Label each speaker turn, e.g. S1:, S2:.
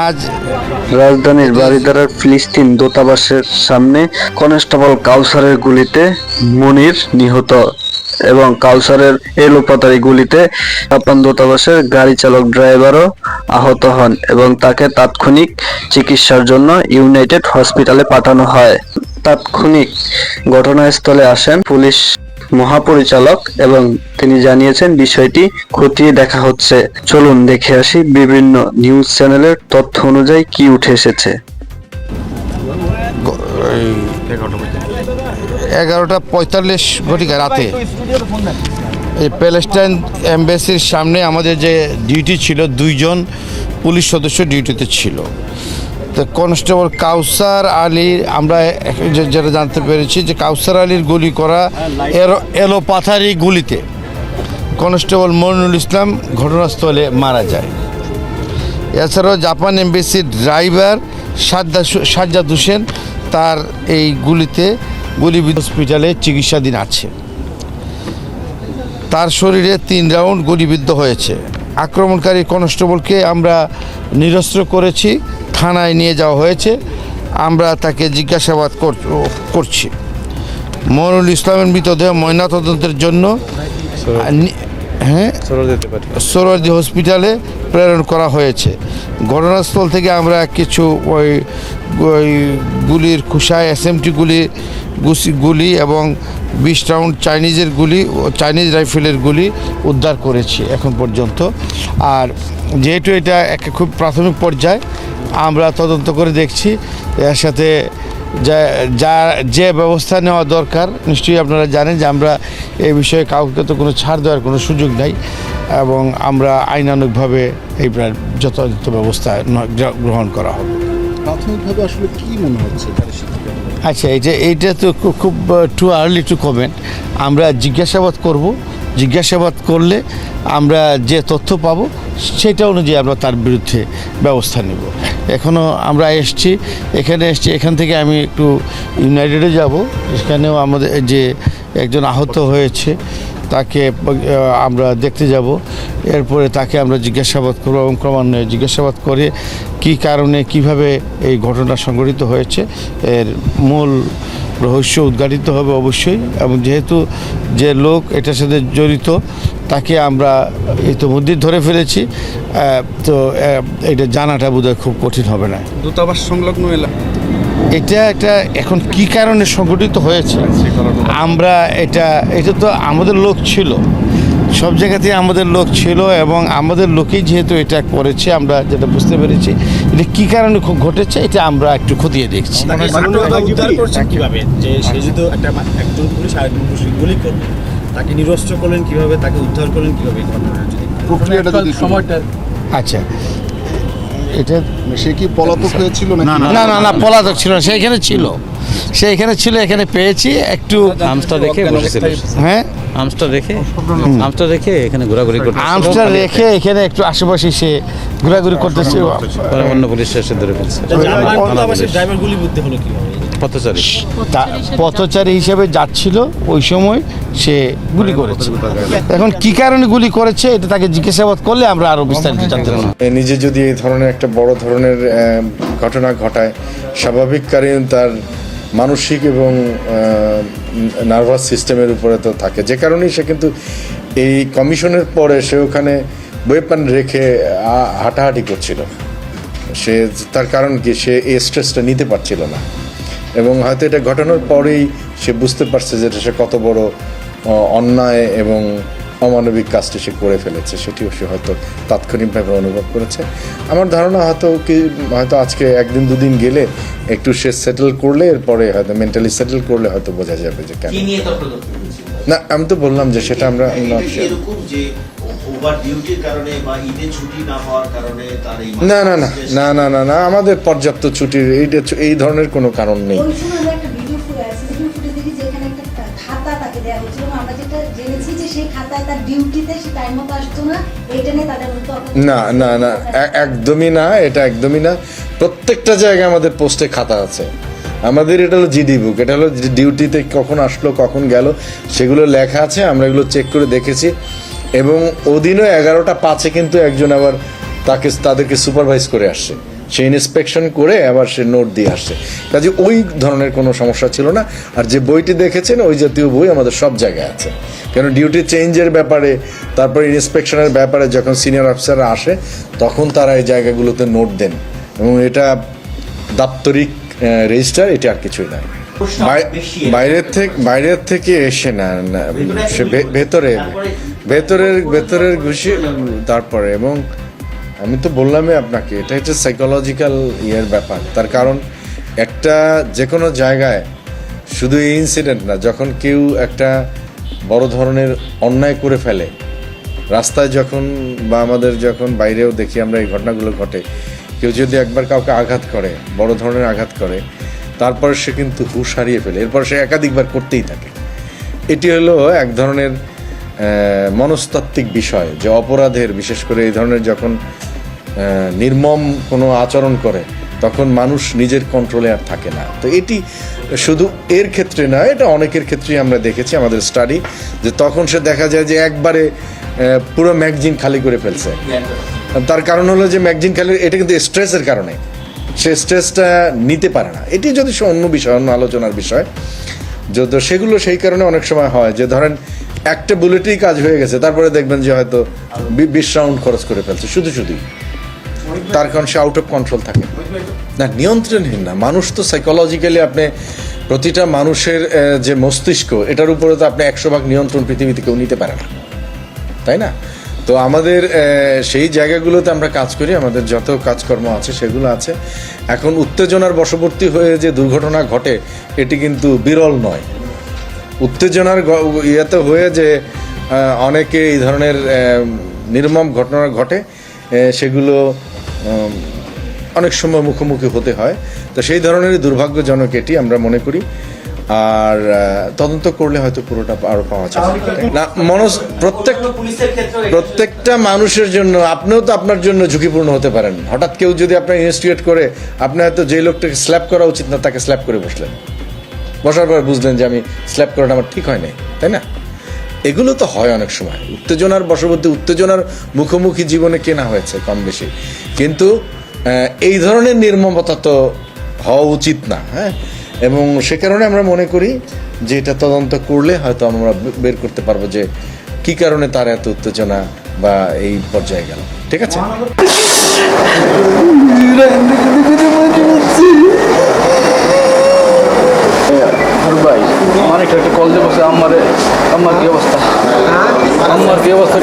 S1: আজ
S2: রাজধানীর বারিধারার ফিলিস্তিন দূতাবাসের সামনে কনস্টেবল কাউসারের গুলিতে মনির নিহত এবং কাউসারের এলোপাতারি গুলিতে জাপান দূতাবাসের গাড়ি চালক ড্রাইভারও আহত হন এবং তাকে তাৎক্ষণিক চিকিৎসার জন্য ইউনাইটেড হসপিটালে পাঠানো হয়। তাৎক্ষণিক ঘটনাস্থলে আসেন পুলিশ মহাপরিচালক এবং তিনি জানিয়েছেন বিষয়টি খতিয়ে দেখা হচ্ছে। চলুন দেখে আসি বিভিন্ন নিউজ চ্যানেলের তথ্য অনুযায়ী কি উঠে এসেছে।
S1: এগারোটা পঁয়তাল্লিশ ঘটিকা রাতে এই প্যালেস্টাইন এম্বাসির সামনে আমাদের যে ডিউটি ছিল, দুইজন পুলিশ সদস্য ডিউটিতে ছিল। তো কনস্টেবল কাউসার আলী, আমরা যেটা জানতে পেরেছি যে কাউসার আলীর গুলি করা এলো এলোপাথারি গুলিতে। কনস্টেবল মনুল ইসলাম ঘটনাস্থলে মারা যায়। এছাড়াও জাপান এমবেসির ড্রাইভার সাজ্জা সাজ্জাদ হোসেন তার এই গুলিতে গুলিবিদ্ধ হসপিটালে চিকিৎসাধীন আছে। তার শরীরে তিন রাউন্ড গুলিবিদ্ধ হয়েছে। আক্রমণকারী কনস্টেবলকে আমরা নিরস্ত্র করেছি। থানায় নিয়ে যাওয়া হয়েছে। আমরা তাকে জিজ্ঞাসাবাদ কর- করছি। মনুল ইসলামের মৃতদেহ ময়নাতদন্তের জন্য হ্যাঁ? সোরদি হসপিটালে প্রেরণ করা হয়েছে। ঘটনাস্থল থেকে আমরা কিছু ওই ওই গুলির খুশায় এসএমটি গুলি গুছি- গুলি এবং বিশ রাউন্ড চাইনিজের গুলি ও চাইনিজ রাইফেলের গুলি উদ্ধার করেছি এখন পর্যন্ত। আর যেহেতু এটা একটা খুব প্রাথমিক পর্যায়ে আমরা তদন্ত করে দেখছি। এর সাথে যা যা যে ব্যবস্থা নেওয়া দরকার নিশ্চয়ই আপনারা জানেন যে আমরা এই বিষয়ে কাউকে তো কোনো ছাড় দেওয়ার কোনো সুযোগ নাই এবং আমরা আইনানুগভাবে এই যথাযথ ব্যবস্থা গ্রহণ করা হবে।
S3: প্রাথমিকভাবে আসলে কি মনে হচ্ছে
S1: আচ্ছা এটা এইটা তো খুব টু আর্লি টু কমেন্ট আমরা জিজ্ঞাসাবাদ করব জিজ্ঞাসাবাদ করলে আমরা যে তথ্য পাবো, সেটা অনুযায়ী আমরা তার বিরুদ্ধে ব্যবস্থা নেব। এখনও আমরা এসছি, এখানে এসছি, এখান থেকে আমি একটু ইউনাইটেডে যাব, সেখানেও আমাদের যে একজন আহত হয়েছে, তাকে আমরা দেখতে যাব। এরপরে তাকে আমরা জিজ্ঞাসাবাদ করব এবং ক্রমান্বয়ে জিজ্ঞাসাবাদ করে কি কারণে, কীভাবে এই ঘটনা সংঘটিত হয়েছে, এর মূল রহস্য উদ্ঘাটিত হবে অবশ্যই এবং যেহেতু যে লোক এটার সাথে জড়িত তাকে আমরা ইতিমধ্যেই ধরে ফেলেছি তো এটা জানাটা বোধহয় খুব কঠিন হবে না।
S3: দূতাবাস সংলগ্ন এলাকা?
S1: এটা এটা এখন কি কারণে সংগঠিত হয়েছে? আমরা এটা এটা তো আমাদের লোক ছিল। সব জায়গাতেই আমাদের লোক ছিল এবং আমাদের লোকেই যেহেতু এটা করেছে আমরা যেটা বুঝতে পেরেছি এটা কী কারণে খুব ঘটেছে এটা আমরা একটু খতিয়ে দেখছি।
S4: তাকে ঘটনাটা উদ্ধার করছেন কীভাবে? যে সে যদি একটা মা- একজন পুলিশ আরেকজন পুলিশ গুলি করবে তাকে নিরস্ত্র করলেন কীভাবে? তাকে উদ্ধার করলেন কীভাবে?
S3: প্রক্রিয়াটা যদি সময়টা
S1: আচ্ছা। এটা
S3: সে কি পলাতক হয়েছিল
S1: না না না পলাতক ছিল না সে এখানে ছিল। সে এখানে ছিল এখানে পেয়েছি। একটু
S5: আমসটা রেখে বসেছিল
S1: হ্যাঁ?
S5: আমসটা রেখে আমসটা রেখে এখানে ঘোরাঘুরি করতে
S1: আর্মসটা রেখে এখানে একটু আশেপাশে সে ঘোরাঘুরি করতেছিল
S5: পরে অন্য পুলিশ এসে ধরে ফেলছে।
S4: ড্রাইভার গুলি বুদ্ধি হলো কীভাবে
S5: পথচারী।
S1: পথচারী হিসেবে যাচ্ছিল ওই সময় সে গুলি করেছে। এখন কি কারণে গুলি করেছে এটা তাকে জিজ্ঞাসাবাদ করলে আমরা আরও বিস্তারিত জানতে পারব।
S6: এ নিজে যদি এই ধরনের একটা বড় ধরনের ঘটনা ঘটায় স্বাভাবিক কারণ তার মানসিক এবং নার্ভাস সিস্টেমের উপরে তো থাকে। যে কারণেই সে কিন্তু এই কমিশনের পরে সে ওখানে ওয়েপন রেখে হাঁটাহাঁটি করছিল। সে তার কারণ কি? সে এই স্ট্রেসটা নিতে পারছিল না। এবং হয়তো এটা ঘটানোর পরেই সে বুঝতে পারছে যে এটা সে কত বড় অন্যায় এবং অমানবিক কাজটি সে করে ফেলেছে সেটিও সে হয়তো তাৎক্ষণিকভাবে অনুভব করেছে। আমার ধারণা হয়তো কি হয়তো আজকে একদিন দুদিন গেলে একটু সে সেটেল করলে এরপরে হয়তো মেন্টালি সেটেল করলে হয়তো বোঝা যাবে যে কেন। না আমি তো বললাম যে সেটা আমরা not sure।
S7: এরকম যে ওভার ডিউটির কারণে বা ঈদে ছুটি না হওয়ার কারণে তার এই
S6: না না না না না না না আমাদের পর্যাপ্ত ছুটির এইটা এই ধরনের কোনো কারণ নেই।
S8: না
S6: না না না একদমই না, এটা একদমই না। প্রত্যেকটা জায়গায় আমাদের পোস্টে খাতা আছে। আমাদের এটা হলো জিডি বুক এটা হলো ডিউটিতে কখন আসলো, কখন গেল, সেগুলো লেখা আছে, আমরা এগুলো চেক করে দেখেছি। এবং ওদিনও এগারোটা পাঁচে কিন্তু একজন আবার তাকে, তাদেরকে সুপারভাইজ করে আসছে। সে ইন্সপেকশন করে আবার সে নোট দিয়ে আসছে। কাজে ওই ধরনের কোনো সমস্যা ছিল না। আর যে বইটি দেখেছেন ওই জাতীয় বই আমাদের সব জায়গায় আছে। কেন ডিউটি চেঞ্জের ব্যাপারে তারপরে ইন্সপেকশনের ব্যাপারে যখন সিনিয়র অফিসাররা আসে তখন তারা এই জায়গাগুলোতে নোট দেন। এবং এটা দাপ্তরিক রেজিস্টার এটা আর কিছুই নয় বাইরের থেকে বাইরের থেকে এসে না সে ভেতরে ভেতরের ভেতরের ঘুষি তারপরে এবং আমি তো বললামই আপনাকে, এটা হচ্ছে সাইকোলজিক্যাল ইয়ের ব্যাপার। তার কারণ, একটা যে কোনো জায়গায় শুধু এই ইনসিডেন্ট না, যখন কেউ একটা বড় ধরনের অন্যায় করে ফেলে, রাস্তায় যখন বা আমাদের যখন বাইরেও দেখি আমরা এই ঘটনাগুলো ঘটে, কেউ যদি একবার কাউকে আঘাত করে, বড় ধরনের আঘাত করে, তারপরে সে কিন্তু হুশ হারিয়ে ফেলে, এরপর সে একাধিকবার করতেই থাকে। এটি হলো এক ধরনের মনস্তাত্ত্বিক বিষয়, যে অপরাধের, বিশেষ করে এই ধরনের যখন নির্মম কোনো আচরণ করে, তখন মানুষ নিজের কন্ট্রোলে আর থাকে না। তো এটি শুধু এর ক্ষেত্রে নয় এটা অনেকের ক্ষেত্রেই আমরা দেখেছি আমাদের স্টাডি যে তখন সে দেখা যায় যে একবারে পুরো ম্যাগজিন খালি করে ফেলছে। তার কারণ হলো যে ম্যাগজিন খালি, এটা কিন্তু স্ট্রেসের কারণে। সে স্ট্রেসটা নিতে পারে না। এটি যদি অন্য বিষয়, অন্য আলোচনার বিষয় যত সেগুলো সেই কারণে অনেক সময় হয় যে ধরেন, একটা বুলেটেই কাজ হয়ে গেছে, তারপরে দেখবেন যে হয়তো বিশ রাউন্ড খরচ করে ফেলছে, শুধু শুধুই। তার কারণ সে আউট অফ কন্ট্রোল থাকে। না, নিয়ন্ত্রণহীন না। মানুষ তো সাইকোলজিক্যালি আপনি প্রতিটা মানুষের যে মস্তিষ্ক, এটার উপরে তো আপনি একশো ভাগ নিয়ন্ত্রণ পৃথিবীতে কেউ নিতে পারে না। তাই না? তো আমাদের সেই জায়গাগুলোতে আমরা কাজ করি। আমাদের যত কাজকর্ম আছে, সেগুলো আছে। এখন উত্তেজনার বশবর্তী হয়ে যে দুর্ঘটনা ঘটে, এটি কিন্তু বিরল নয়। উত্তেজনার ইয়েতে হয়ে যে অনেকে এই ধরনের নির্মম ঘটনা ঘটে সেগুলো অনেক সময় মুখোমুখি হতে হয়। তো সেই ধরনের দুর্ভাগ্যজনক এটি আমরা মনে করি। আর তদন্ত করলে হয়তো পুরোটা আরও পাওয়া যাবে। না মনস প্রত্যেক প্রত্যেকটা মানুষের জন্য আপনিও তো আপনার জন্য ঝুঁকিপূর্ণ হতে পারেন। হঠাৎ কেউ যদি আপনার ইনস্টিগেট করে আপনি হয়তো যে লোকটাকে স্ল্যাপ করা উচিত না তাকে স্ল্যাপ করে বসলেন। বসার পর বুঝলেন যে আমি স্ল্যাপ করাটা আমার ঠিক হয় নাই তাই না? এগুলো তো হয় অনেক সময়। উত্তেজনার বশবর্তী উত্তেজনার মুখোমুখি জীবনে কেনা হয়েছে কম বেশি। কিন্তু এই ধরনের নির্মমতা তো হওয়া উচিত না হ্যাঁ? এবং সে কারণে আমরা মনে করি যে এটা তদন্ত করলে হয়তো আমরা বের করতে পারব যে কি কারণে তার এত উত্তেজনা বা এই পর্যায়ে গেল। ঠিক আছে?
S9: ভাই মানে একটা কল দিয়ে বসে আমার আমার কি অবস্থা? আমার কি অবস্থা?